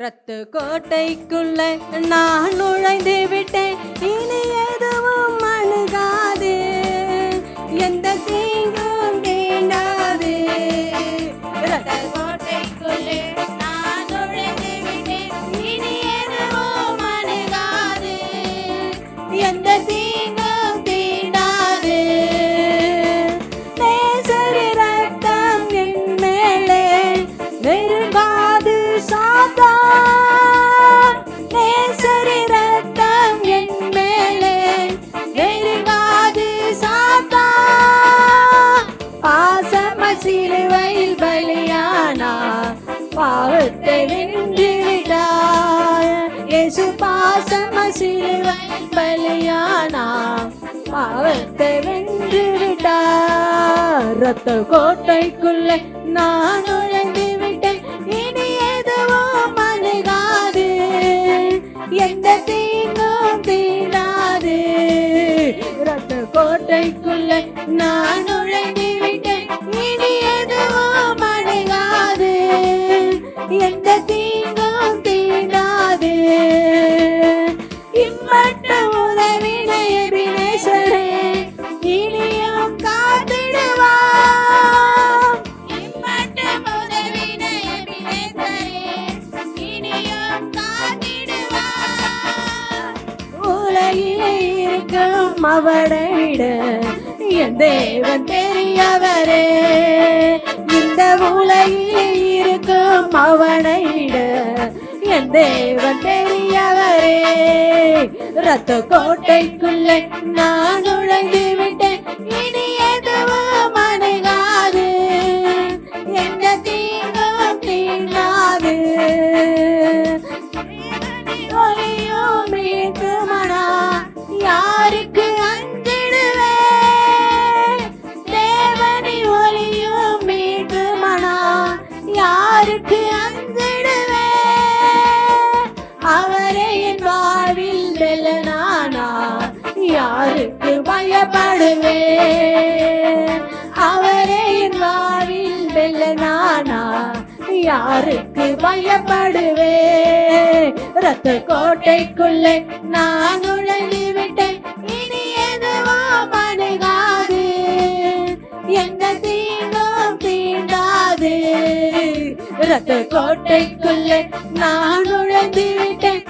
ரத்து கோட்டைக்குள்ள நான் நுழைந்து விட்டேன். இனி பாவத்தை வென்று இயேசு பாசம சிலுவை பலியானா. பாவத்தை வென்றுவிட்டார் ரத்த கோட்டைக்குள்ளே நான் நுழைந்து விட்டேன் இனி எதுவும் அணுகாது. எந்த தீங்கும் தீண்டாது. ரத்த கோட்டைக்குள்ளே நான் நுழைந்து உலகிலே இருக்கும் அவரை என் தேவன் பெரியவரே. இந்த உலகிலே இருக்கும் அவனை என் தேவன் பெரியவரே. ரத்த கோட்டைக்குள்ளே நான் நுழைந்து விட்டேன். இனி யாருக்கு அஞ்சிடுவே தேவனி ஒளியும் மீட்குமனா யாருக்கு அஞ்சிடுவே அவரே என் வாழ்வில் வெல்லனானா யாருக்கு பயப்படுவே அவரே என் வாழ்வில் வெல்லனானா யாருக்கு பயப்படுவே ரத்த கோட்டைக்குள்ளே நான் நுழைந்து விட்டேன் இனி எதுவோ அணுகாது எந்த தீங்கும் தீண்டாது? ரத்த கோட்டைக்குள்ளே நான் நுழைந்து விட்டேன்